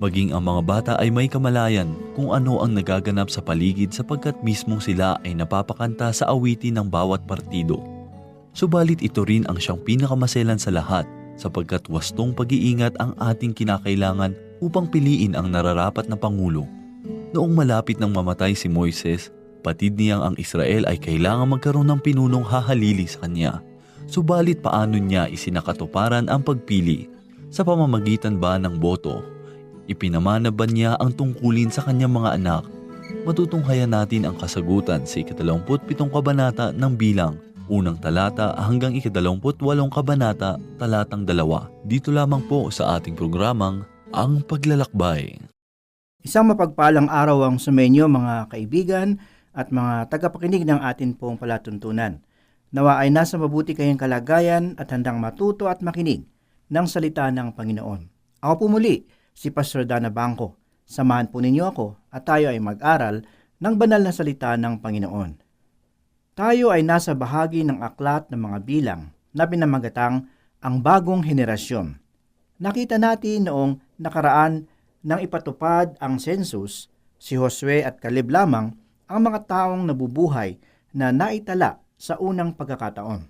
Maging ang mga bata ay may kamalayan kung ano ang nagaganap sa paligid sapagkat mismong sila ay napapakanta sa awitin ng bawat partido. Subalit ito rin ang siyang pinakamaselan sa lahat sapagkat wastong pag-iingat ang ating kinakailangan upang piliin ang nararapat na pangulo. Noong malapit ng mamatay si Moises, patid niyang ang Israel ay kailangan magkaroon ng pinunong hahalili sa kanya. Subalit paano niya isinakatuparan ang pagpili? Sa pamamagitan ba ng boto? Ipinamana ba niya ang tungkulin sa kanyang mga anak? Matutunghayan natin ang kasagutan sa ikadalawamputpitong kabanata ng bilang, unang talata hanggang ikadalawamputwalong kabanata, talatang dalawa. Dito lamang po sa ating programang Ang Paglalakbay. Isang mapagpalang araw ang sumenyo mga kaibigan at mga tagapakinig ng atin pong palatuntunan. Nawa ay nasa mabuti kayong kalagayan at handang matuto at makinig ng salita ng Panginoon. Ako po muli, si Pastor Dana Bangko. Samahan po ninyo ako at tayo ay mag-aral ng banal na salita ng Panginoon. Tayo ay nasa bahagi ng aklat ng mga bilang na pinamagatang ang bagong henerasyon. Nakita natin noong nakaraan nang ipatupad ang census, si Josue at Caleb lamang ang mga taong nabubuhay na naitala sa unang pagkakataon.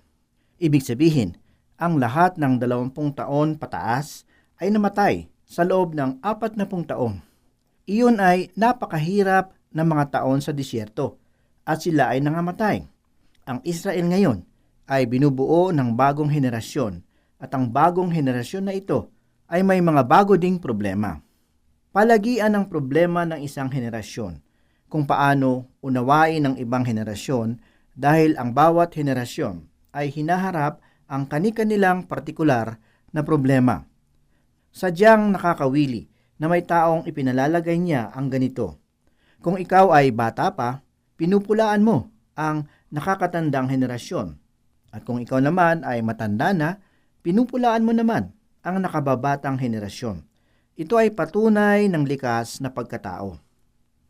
Ibig sabihin, ang lahat ng 20 taon pataas ay namatay sa loob ng 40 taon. Iyon ay napakahirap na mga taon sa disyerto at sila ay nangamatay. Ang Israel ngayon ay binubuo ng bagong henerasyon at ang bagong henerasyon na ito ay may mga bago ding problema. Palagian ang problema ng isang henerasyon kung paano unawain ng ibang henerasyon dahil ang bawat henerasyon ay hinaharap ang kani-kanilang partikular na problema. Sadyang nakakawili na may taong ipinalalagay niya ang ganito. Kung ikaw ay bata pa, pinupulaan mo ang nakakatandang henerasyon. At kung ikaw naman ay matanda na, pinupulaan mo naman ang nakababatang henerasyon. Ito ay patunay ng likas na pagkatao.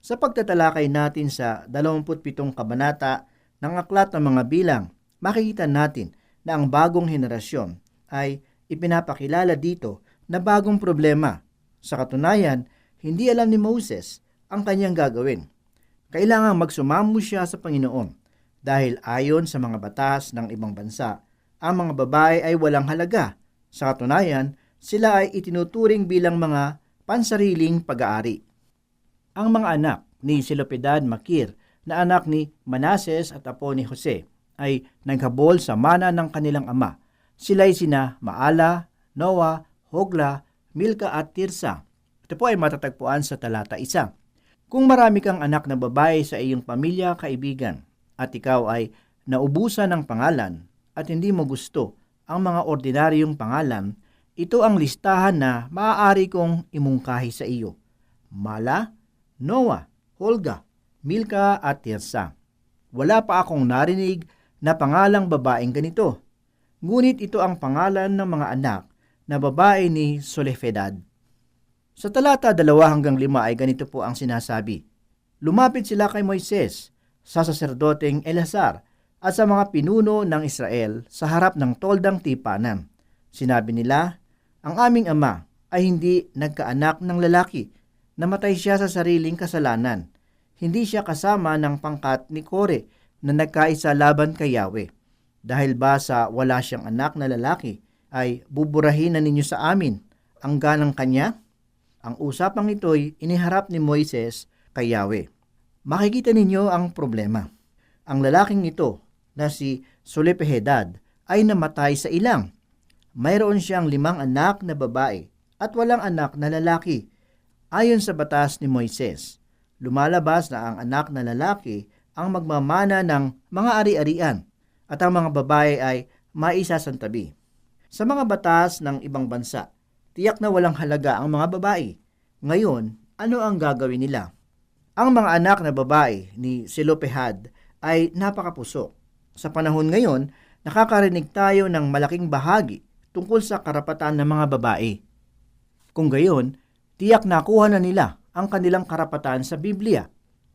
Sa pagtatalakay natin sa 27 kabanata ng Aklat ng Mga Bilang, makikita natin na ang bagong henerasyon ay ipinapakilala dito na bagong problema. Sa katunayan, hindi alam ni Moses ang kanyang gagawin. Kailangang magsumamo siya sa Panginoon dahil ayon sa mga batas ng ibang bansa, ang mga babae ay walang halaga. Sa katunayan, sila ay itinuturing bilang mga pansariling pag-aari. Ang mga anak ni Silopedad Makir na anak ni Manases at apo ni Jose ay naghabol sa mana ng kanilang ama. Sila ay sina Maala, Noah, Hogla, Milka at Tirsa. Ito po ay matatagpuan sa talata isa. Kung marami kang anak na babae sa iyong pamilya, kaibigan, at ikaw ay naubusan ng pangalan at hindi mo gusto ang mga ordinaryong pangalan, ito ang listahan na maaari kong imungkahi sa iyo. Mala, Noah, Holga, Milka at Tirsa. Wala pa akong narinig na pangalang babaeng ganito. Ngunit ito ang pangalan ng mga anak na babae ni Solefedad. Sa talata 2 hanggang 5 ay ganito po ang sinasabi. Lumapit sila kay Moises sa saserdoteng Elazar at sa mga pinuno ng Israel sa harap ng toldang tipanan. Sinabi nila, ang aming ama ay hindi nagkaanak ng lalaki. Namatay siya sa sariling kasalanan. Hindi siya kasama ng pangkat ni Kore na nagkaisa laban kay Yahweh. Dahil ba sa wala siyang anak na lalaki, ay buburahin na ninyo sa amin ang ganang kanya? Ang usapang ito'y iniharap ni Moises kay Yahweh. Makikita ninyo ang problema. Ang lalaking ito na si Solepehedad ay namatay sa ilang. Mayroon siyang limang anak na babae at walang anak na lalaki. Ayon sa batas ni Moises, lumalabas na ang anak na lalaki ang magmamana ng mga ari-arian at ang mga babae ay maisasantabi. Sa mga batas ng ibang bansa, tiyak na walang halaga ang mga babae. Ngayon, ano ang gagawin nila? Ang mga anak na babae ni Selopehad ay napakapuso. Sa panahon ngayon, nakakarinig tayo ng malaking bahagi tungkol sa karapatan ng mga babae. Kung gayon, tiyak nakuha na nila ang kanilang karapatan sa Biblia.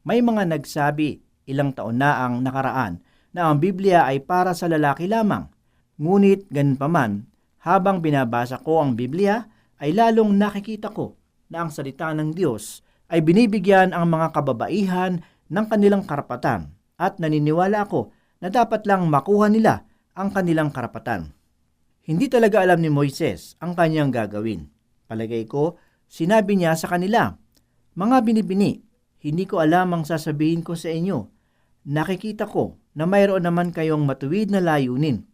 May mga nagsabi ilang taon na ang nakaraan na ang Biblia ay para sa lalaki lamang. Ngunit ganun pa man, habang binabasa ko ang Biblia, ay lalong nakikita ko na ang salita ng Diyos ay binibigyan ang mga kababaihan ng kanilang karapatan at naniniwala ako na dapat lang makuha nila ang kanilang karapatan. Hindi talaga alam ni Moises ang kanyang gagawin. Palagay ko, sinabi niya sa kanila, Mga binibini, hindi ko alam ang sasabihin ko sa inyo. Nakikita ko na mayroon naman kayong matuwid na layunin.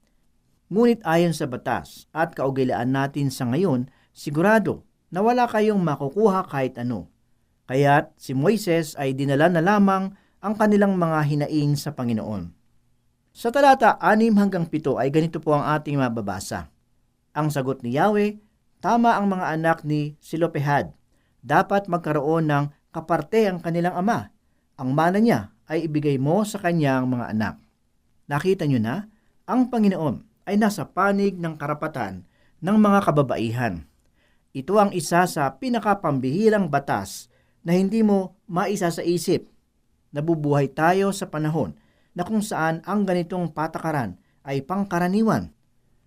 Ngunit ayon sa batas at kaugilaan natin sa ngayon, sigurado na wala kayong makukuha kahit ano. Kaya't si Moises ay dinala na lamang ang kanilang mga hinaing sa Panginoon. Sa talata 6 hanggang 7 ay ganito po ang ating mababasa. Ang sagot ni Yahweh, tama ang mga anak ni Silopehad. Dapat magkaroon ng kaparte ang kanilang ama. Ang mana niya ay ibigay mo sa kanyang mga anak. Nakita niyo na, ang Panginoon ay nasa panig ng karapatan ng mga kababaihan. Ito ang isa sa pinakapambihirang batas na hindi mo maisa sa isip. Nabubuhay tayo sa panahon na kung saan ang ganitong patakaran ay pangkaraniwan.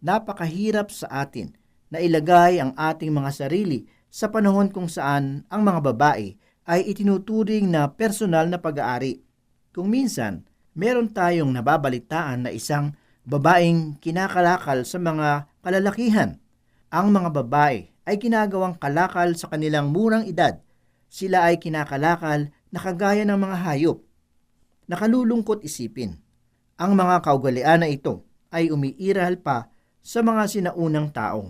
Napakahirap sa atin na ilagay ang ating mga sarili sa panahon kung saan ang mga babae ay itinuturing na personal na pag-aari. Kung minsan, meron tayong nababalitaan na isang babaeng kinakalakal sa mga kalalakihan. Ang mga babae ay ginagawang kalakal sa kanilang murang edad. Sila ay kinakalakal na kagaya ng mga hayop. Nakalulungkot isipin. Ang mga kaugalian na ito ay umiiral pa sa mga sinaunang tao.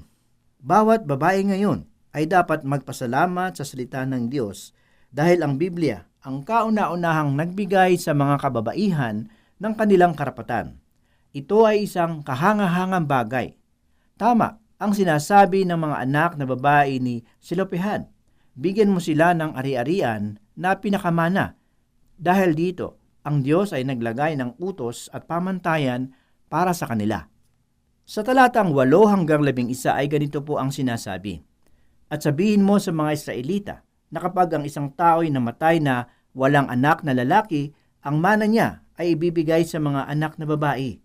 Bawat babae ngayon ay dapat magpasalamat sa salita ng Diyos dahil ang Biblia ang kauna-unahang nagbigay sa mga kababaihan ng kanilang karapatan. Ito ay isang kahangahangang bagay. Tama ang sinasabi ng mga anak na babae ni Silopehan. Bigyan mo sila ng ari-arian na pinakamana. Dahil dito, ang Diyos ay naglagay ng utos at pamantayan para sa kanila. Sa talatang 8 hanggang 11 ay ganito po ang sinasabi. At sabihin mo sa mga Israelita na kapag ang isang tao ay namatay na walang anak na lalaki, ang mana niya ay ibibigay sa mga anak na babae.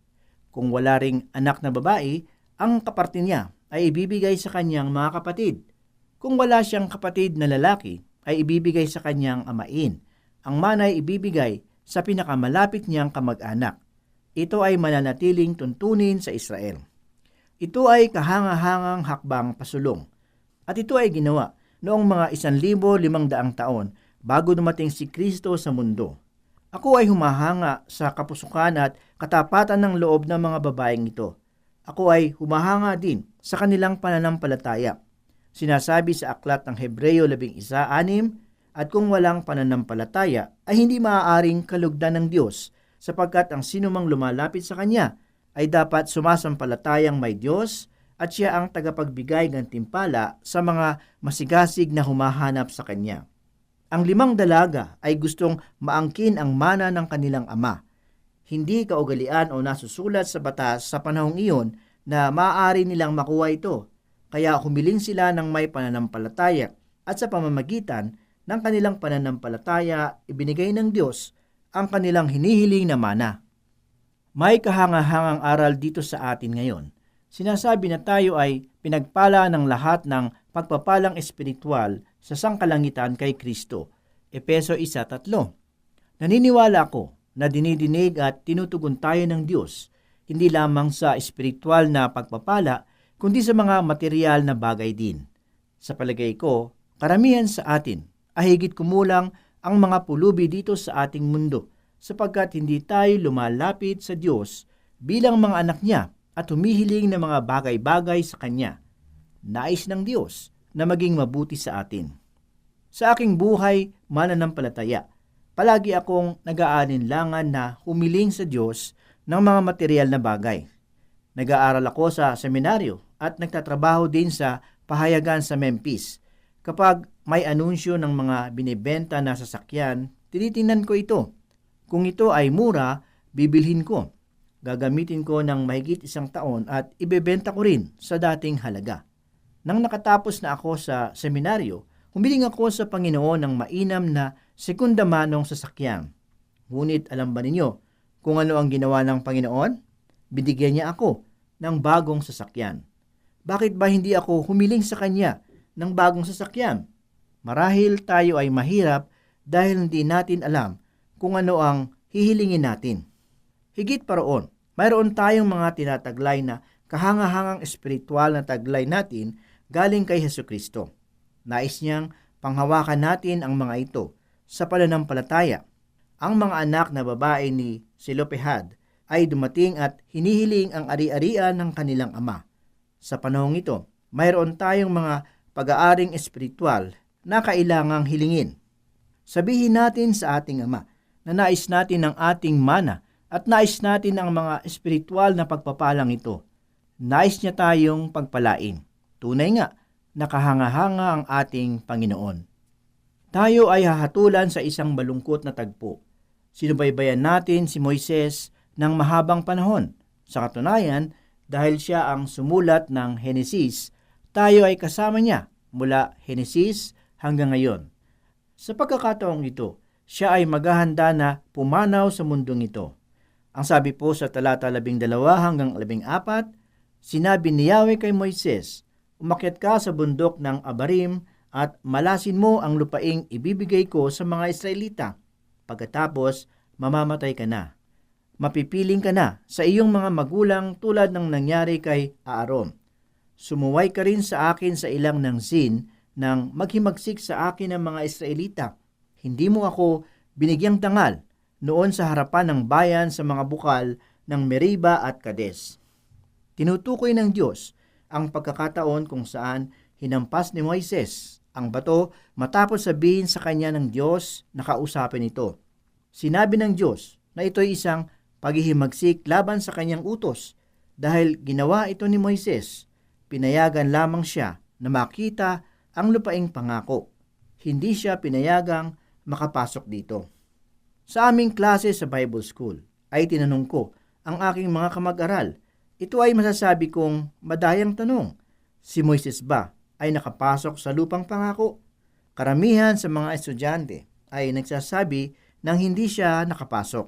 Kung wala ring anak na babae, ang kaparte niya ay ibibigay sa kanyang mga kapatid. Kung wala siyang kapatid na lalaki, ay ibibigay sa kanyang amain. Ang mana ay ibibigay sa pinakamalapit niyang kamag-anak. Ito ay mananatiling tuntunin sa Israel. Ito ay kahangahangang hakbang pasulong. At ito ay ginawa noong mga isan libo limang daang taon bago dumating si Kristo sa mundo. Ako ay humahanga sa kapusukan at katapatan ng loob ng mga babaeng ito. Ako ay humahanga din sa kanilang pananampalataya. Sinasabi sa aklat ng Hebreyo 11.6 at kung walang pananampalataya ay hindi maaaring kalugdan ng Diyos sapagkat ang sinumang lumalapit sa Kanya ay dapat sumasampalatayang may Diyos at siya ang tagapagbigay ng timpala sa mga masigasig na humahanap sa Kanya. Ang limang dalaga ay gustong maangkin ang mana ng kanilang ama. Hindi kaugalian o nasusulat sa batas sa panahong iyon na maaari nilang makuha ito, kaya humiling sila ng may pananampalataya at sa pamamagitan ng kanilang pananampalataya ibinigay ng Diyos ang kanilang hinihiling na mana. May kahangahangang aral dito sa atin ngayon. Sinasabi na tayo ay pinagpala ng lahat ng pagpapalang espiritual sa sangkalangitan kay Kristo. Epeso 1.3 Naniniwala ako na dinidinig at tinutugon tayo ng Diyos, hindi lamang sa espiritual na pagpapala, kundi sa mga material na bagay din. Sa palagay ko, karamihan sa atin ay higit kumulang ang mga pulubi dito sa ating mundo sapagkat hindi tayo lumalapit sa Diyos bilang mga anak niya at humihiling ng mga bagay-bagay sa Kanya. Nais ng Diyos na maging mabuti sa atin. Sa aking buhay, mananampalataya, palagi akong nag-aalinlangan na humiling sa Diyos ng mga material na bagay. Nag-aaral ako sa seminaryo at nagtatrabaho din sa pahayagan sa Memphis. Kapag may anunsyo ng mga binibenta na sasakyan, tinitingnan ko ito. Kung ito ay mura, bibilhin ko. Gagamitin ko ng mahigit isang taon at ibebenta ko rin sa dating halaga. Nang nakatapos na ako sa seminaryo, humiling ako sa Panginoon ng mainam na sekunda manong sasakyan. Ngunit alam ba ninyo kung ano ang ginawa ng Panginoon? Binigyan niya ako ng bagong sasakyan. Bakit ba hindi ako humiling sa Kanya ng bagong sasakyan? Marahil tayo ay mahirap dahil hindi natin alam kung ano ang hihilingin natin. Higit pa roon, mayroon tayong mga tinataglay na kahangahangang espiritual na taglay natin galing kay Heso Kristo. Nais niyang panghawakan natin ang mga ito sa pananampalataya. Ang mga anak na babae ni Silopehad ay dumating at hinihiling ang ari-arian ng kanilang ama. Sa panahong ito, mayroon tayong mga pag-aaring espiritual na kailangang hilingin. Sabihin natin sa ating ama na nais natin ang ating mana at nais natin ang mga espiritual na pagpapalang ito. Nais niya tayong pagpalain. Tunay nga, nakahanga-hanga ang ating Panginoon. Tayo ay hahatulan sa isang balungkot na tagpo. Sinubaybayan natin si Moises ng mahabang panahon. Sa katunayan, dahil siya ang sumulat ng Henesis, tayo ay kasama niya mula Henesis hanggang ngayon. Sa pagkakataong ito, siya ay maghahanda na pumanaw sa mundong ito. Ang sabi po sa talata 12 hanggang 14, sinabi ni Yahweh kay Moises, Umakyat ka sa bundok ng Abarim at malasin mo ang lupaing ibibigay ko sa mga Israelita. Pagkatapos, mamamatay ka na. Mapipiling ka na sa iyong mga magulang tulad ng nangyari kay Aaron. Sumuway ka rin sa akin sa ilang ng Zin nang maghimagsik sa akin ang mga Israelita. Hindi mo ako binigyang tangal noon sa harapan ng bayan sa mga bukal ng Meriba at Kades. Tinutukoy ng Diyos ang pagkakataon kung saan hinampas ni Moises ang bato matapos sabihin sa kanya ng Diyos na kausapin ito. Sinabi ng Diyos na ito'y isang paghihimagsik laban sa kanyang utos dahil ginawa ito ni Moises. Pinayagan lamang siya na makita ang lupaing pangako. Hindi siya pinayagang makapasok dito. Sa aming klase sa Bible School ay tinanong ko ang aking mga kamag-aral ito ay masasabi kong madayang tanong. Si Moises ba ay nakapasok sa lupang pangako? Karamihan sa mga estudyante ay nagsasabi nang hindi siya nakapasok.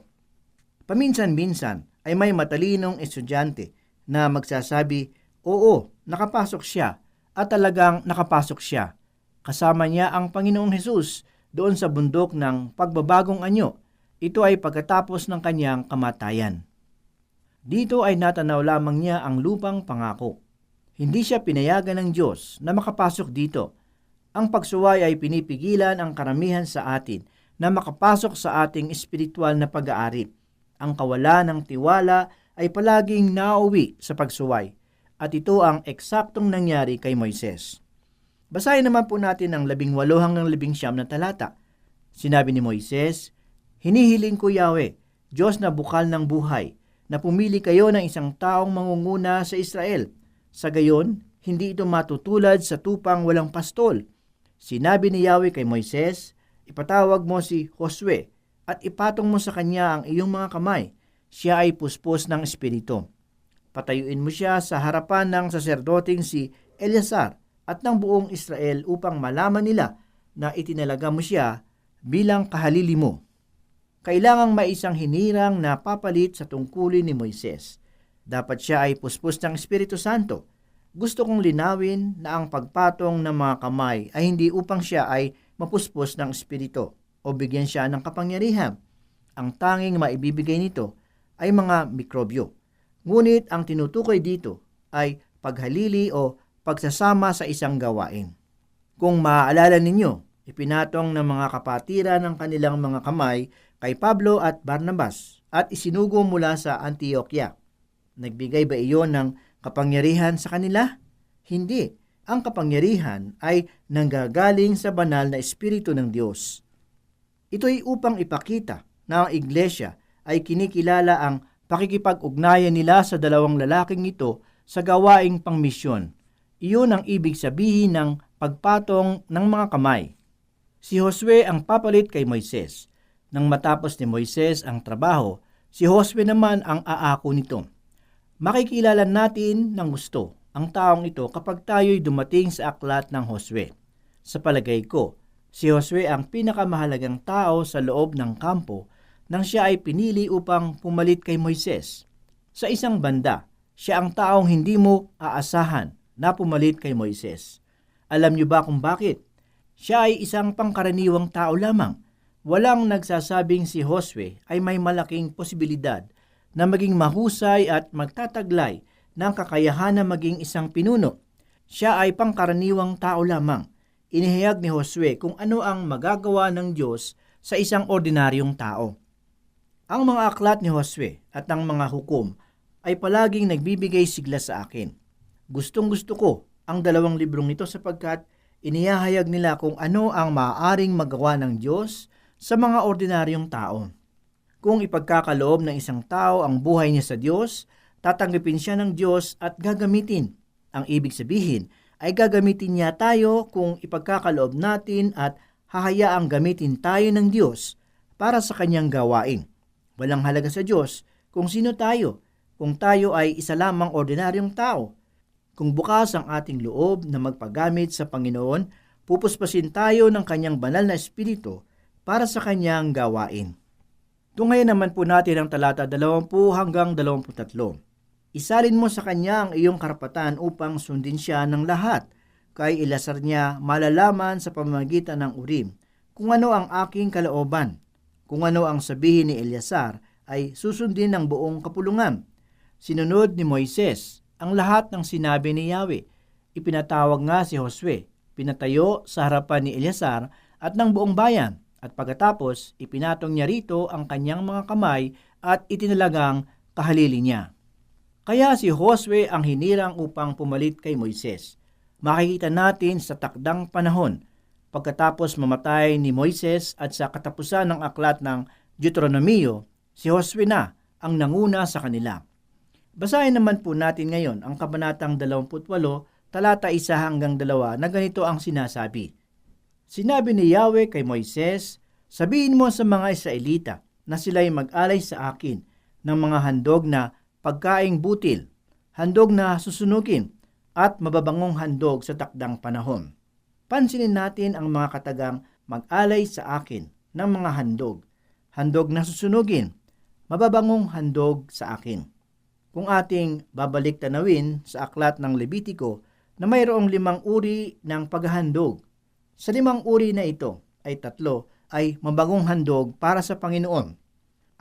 Paminsan-minsan ay may matalinong estudyante na magsasabi, oo, nakapasok siya at talagang nakapasok siya. Kasama niya ang Panginoong Hesus doon sa bundok ng pagbabagong anyo. Ito ay pagkatapos ng kanyang kamatayan. Dito ay natanaw lamang niya ang lupang pangako. Hindi siya pinayagan ng Diyos na makapasok dito. Ang pagsuway ay pinipigilan ang karamihan sa atin na makapasok sa ating espiritual na pag-aari. Ang kawalan ng tiwala ay palaging nauwi sa pagsuway at ito ang eksaktong nangyari kay Moises. Basahin naman po natin ang labing walo hanggang labing siyam na talata. Sinabi ni Moises, Hinihiling ko Yahweh, Diyos na bukal ng buhay, na pumili kayo ng isang taong mangunguna sa Israel. Sa gayon, hindi ito matutulad sa tupang walang pastol. Sinabi ni Yahweh kay Moises, ipatawag mo si Josue at ipatong mo sa kanya ang iyong mga kamay. Siya ay puspos ng espiritu. Patayuin mo siya sa harapan ng saserdoting si Eleazar at ng buong Israel upang malaman nila na itinalaga mo siya bilang kahalili mo kailangang may isang hinirang na papalit sa tungkulin ni Moises. Dapat siya ay puspos ng Espiritu Santo. Gusto kong linawin na ang pagpatong ng mga kamay ay hindi upang siya ay mapuspos ng Espiritu o bigyan siya ng kapangyarihan. Ang tanging maibibigay nito ay mga mikrobyo. Ngunit ang tinutukoy dito ay paghalili o pagsasama sa isang gawain. Kung maaalala ninyo, ipinatong ng mga kapatira ng kanilang mga kamay kay Pablo at Barnabas at isinugo mula sa Antioquia. Nagbigay ba iyon ng kapangyarihan sa kanila? Hindi. Ang kapangyarihan ay nanggagaling sa banal na Espiritu ng Diyos. Ito ay upang ipakita na ang iglesia ay kinikilala ang pakikipag-ugnayan nila sa dalawang lalaking ito sa gawaing pangmisyon. Iyon ang ibig sabihin ng pagpatong ng mga kamay. Si Josue ang papalit kay Moises Nang matapos ni Moises ang trabaho, si Josue naman ang aako nito. Makikilala natin ng gusto ang taong ito kapag tayo'y dumating sa aklat ng Josue. Sa palagay ko, si Josue ang pinakamahalagang tao sa loob ng kampo nang siya ay pinili upang pumalit kay Moises. Sa isang banda, siya ang taong hindi mo aasahan na pumalit kay Moises. Alam niyo ba kung bakit? Siya ay isang pangkaraniwang tao lamang. Walang nagsasabing si Josue ay may malaking posibilidad na maging mahusay at magtataglay ng kakayahan na maging isang pinuno. Siya ay pangkaraniwang tao lamang. Inihayag ni Josue kung ano ang magagawa ng Diyos sa isang ordinaryong tao. Ang mga aklat ni Josue at ang mga hukom ay palaging nagbibigay sigla sa akin. Gustong gusto ko ang dalawang librong ito sapagkat inihahayag nila kung ano ang maaaring magawa ng Diyos sa mga ordinaryong tao. Kung ipagkakaloob ng isang tao ang buhay niya sa Diyos, tatanggapin siya ng Diyos at gagamitin. Ang ibig sabihin ay gagamitin niya tayo kung ipagkakaloob natin at hahayaang gamitin tayo ng Diyos para sa kanyang gawain. Walang halaga sa Diyos kung sino tayo, kung tayo ay isa lamang ordinaryong tao. Kung bukas ang ating loob na magpagamit sa Panginoon, pupuspasin tayo ng kanyang banal na espiritu para sa kanyang gawain. Tungayin naman po natin ang talata 20 hanggang 23. Isalin mo sa kanya ang iyong karapatan upang sundin siya ng lahat. Kay ilasar niya malalaman sa pamamagitan ng urim kung ano ang aking kalooban. Kung ano ang sabihin ni Eleazar ay susundin ng buong kapulungan. Sinunod ni Moises ang lahat ng sinabi ni Yahweh. Ipinatawag nga si Josue, pinatayo sa harapan ni Eleazar at ng buong bayan at pagkatapos ipinatong niya rito ang kanyang mga kamay at itinalagang kahalili niya. Kaya si Josue ang hinirang upang pumalit kay Moises. Makikita natin sa takdang panahon pagkatapos mamatay ni Moises at sa katapusan ng aklat ng Deuteronomio, si Josue na ang nanguna sa kanila. Basahin naman po natin ngayon ang kabanatang 28, talata 1 hanggang 2 na ganito ang sinasabi. Sinabi ni Yahweh kay Moises, Sabihin mo sa mga Israelita na sila'y mag-alay sa akin ng mga handog na pagkaing butil, handog na susunugin, at mababangong handog sa takdang panahon. Pansinin natin ang mga katagang mag-alay sa akin ng mga handog, handog na susunugin, mababangong handog sa akin. Kung ating babalik tanawin sa aklat ng Levitiko na mayroong limang uri ng paghahandog, sa limang uri na ito ay tatlo ay mabagong handog para sa Panginoon.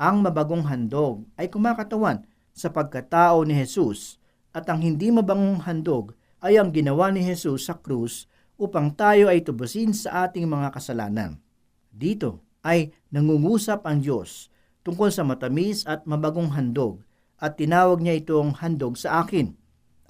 Ang mabagong handog ay kumakatawan sa pagkatao ni Jesus at ang hindi mabangong handog ay ang ginawa ni Jesus sa krus upang tayo ay tubusin sa ating mga kasalanan. Dito ay nangungusap ang Diyos tungkol sa matamis at mabagong handog at tinawag niya itong handog sa akin.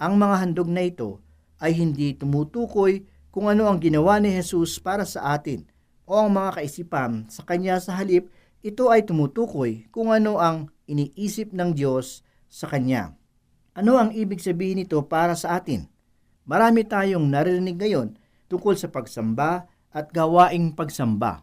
Ang mga handog na ito ay hindi tumutukoy kung ano ang ginawa ni Jesus para sa atin o ang mga kaisipan sa kanya sa halip ito ay tumutukoy kung ano ang iniisip ng Diyos sa kanya. Ano ang ibig sabihin nito para sa atin? Marami tayong naririnig ngayon tungkol sa pagsamba at gawaing pagsamba.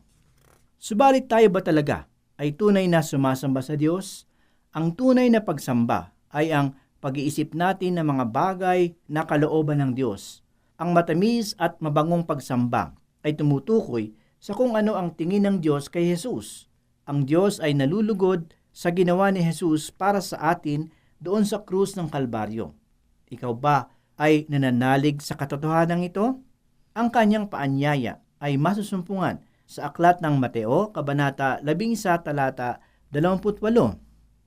Subalit tayo ba talaga ay tunay na sumasamba sa Diyos? Ang tunay na pagsamba ay ang pag-iisip natin ng mga bagay na kalooban ng Diyos. Ang matamis at mabangong pagsamba ay tumutukoy sa kung ano ang tingin ng Diyos kay Jesus. Ang Diyos ay nalulugod sa ginawa ni Jesus para sa atin doon sa krus ng Kalbaryo. Ikaw ba ay nananalig sa katotohanan ito? Ang kanyang paanyaya ay masusumpungan sa aklat ng Mateo, Kabanata 11, talata 28.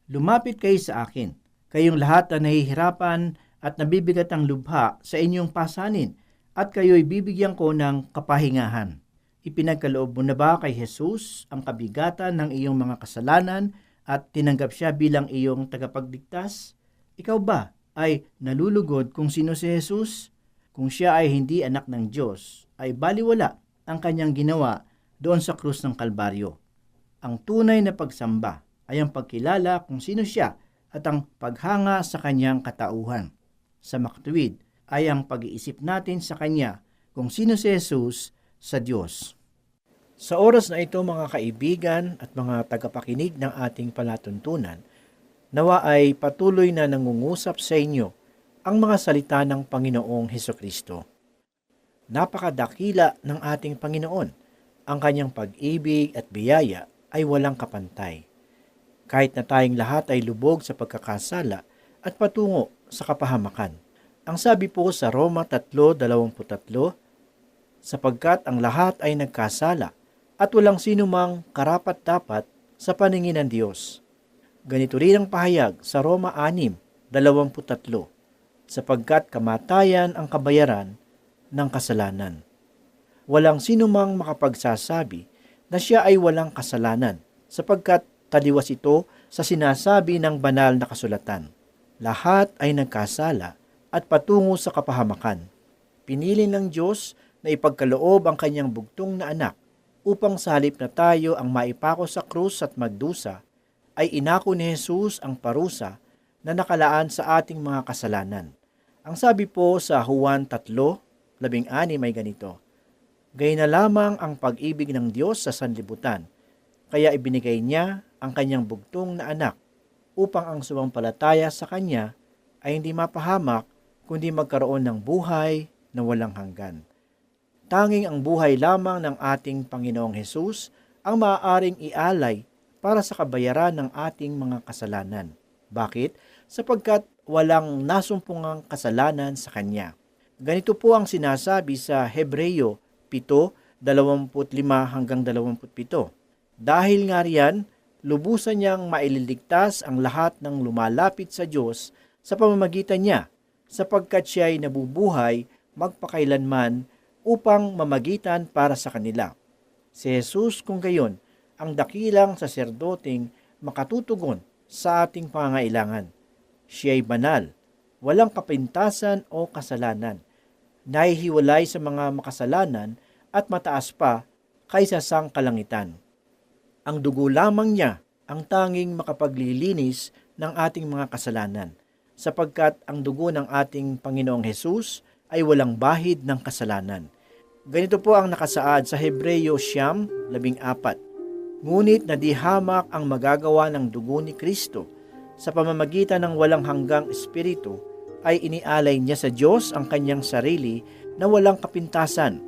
Lumapit kayo sa akin, kayong lahat na nahihirapan at nabibigat ang lubha sa inyong pasanin, at kayo'y bibigyan ko ng kapahingahan. Ipinagkaloob mo na ba kay Jesus ang kabigatan ng iyong mga kasalanan at tinanggap siya bilang iyong tagapagligtas? Ikaw ba ay nalulugod kung sino si Jesus? Kung siya ay hindi anak ng Diyos, ay baliwala ang kanyang ginawa doon sa krus ng Kalbaryo. Ang tunay na pagsamba ay ang pagkilala kung sino siya at ang paghanga sa kanyang katauhan. Sa maktuwid ay ang pag-iisip natin sa kanya kung sino si Jesus sa Diyos. Sa oras na ito mga kaibigan at mga tagapakinig ng ating palatuntunan, nawa ay patuloy na nangungusap sa inyo ang mga salita ng Panginoong Heso Kristo. Napakadakila ng ating Panginoon. Ang kanyang pag-ibig at biyaya ay walang kapantay. Kahit na tayong lahat ay lubog sa pagkakasala at patungo sa kapahamakan. Ang sabi po sa Roma 3.23, sapagkat ang lahat ay nagkasala at walang sino mang karapat-dapat sa paningin ng Diyos. Ganito rin ang pahayag sa Roma 6.23, sapagkat kamatayan ang kabayaran ng kasalanan. Walang sino mang makapagsasabi na siya ay walang kasalanan, sapagkat taliwas ito sa sinasabi ng banal na kasulatan. Lahat ay nagkasala at patungo sa kapahamakan. Pinili ng Diyos na ipagkaloob ang kanyang bugtong na anak upang sa halip na tayo ang maipako sa krus at magdusa, ay inako ni Jesus ang parusa na nakalaan sa ating mga kasalanan. Ang sabi po sa Juan 3, labing ani may ganito, Gay na lamang ang pag-ibig ng Diyos sa sanlibutan, kaya ibinigay niya ang kanyang bugtong na anak upang ang sumampalataya sa kanya ay hindi mapahamak kundi magkaroon ng buhay na walang hanggan. Tanging ang buhay lamang ng ating Panginoong Hesus ang maaaring ialay para sa kabayaran ng ating mga kasalanan. Bakit? Sapagkat walang nasumpungang kasalanan sa Kanya. Ganito po ang sinasabi sa Hebreyo 7:25 hanggang 27. Dahil nga riyan, lubusan niyang maililigtas ang lahat ng lumalapit sa Diyos sa pamamagitan niya, sapagkat siya ay nabubuhay magpakailanman upang mamagitan para sa kanila. Si Jesus kung gayon, ang dakilang saserdoting makatutugon sa ating pangailangan. Siya ay banal, walang kapintasan o kasalanan, nahihiwalay sa mga makasalanan at mataas pa kaysa sang kalangitan. Ang dugo lamang niya ang tanging makapaglilinis ng ating mga kasalanan, sapagkat ang dugo ng ating Panginoong Hesus ay walang bahid ng kasalanan. Ganito po ang nakasaad sa Hebreyo Siyam, labing apat. Ngunit nadihamak ang magagawa ng dugo ni Kristo sa pamamagitan ng walang hanggang espiritu ay inialay niya sa Diyos ang kanyang sarili na walang kapintasan.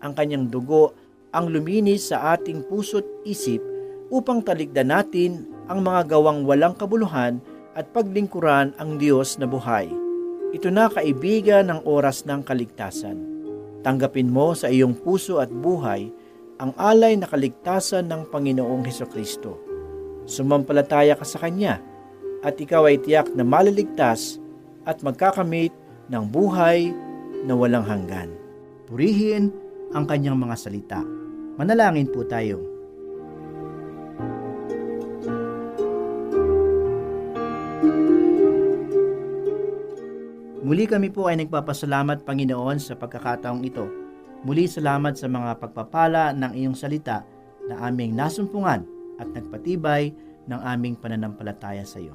Ang kanyang dugo ang luminis sa ating puso't isip upang taligdan natin ang mga gawang walang kabuluhan at paglingkuran ang Diyos na buhay. Ito na kaibigan ng oras ng kaligtasan. Tanggapin mo sa iyong puso at buhay ang alay na kaligtasan ng Panginoong Heso Kristo. Sumampalataya ka sa Kanya at ikaw ay tiyak na maliligtas at magkakamit ng buhay na walang hanggan. Purihin ang Kanyang mga salita. Manalangin po tayo. Muli kami po ay nagpapasalamat Panginoon sa pagkakataong ito. Muli salamat sa mga pagpapala ng iyong salita na aming nasumpungan at nagpatibay ng aming pananampalataya sa iyo.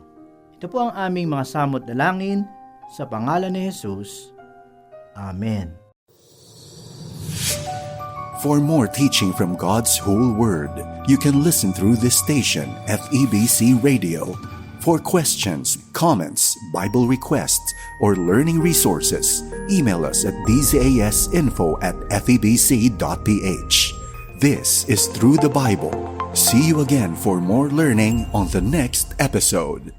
Ito po ang aming mga samot dalangin sa pangalan ni Jesus. Amen. For more teaching from God's whole Word, you can listen through this station, FEBC Radio. For questions, comments, Bible requests, or learning resources, email us at bzasinfo at febc.ph. This is Through the Bible. See you again for more learning on the next episode.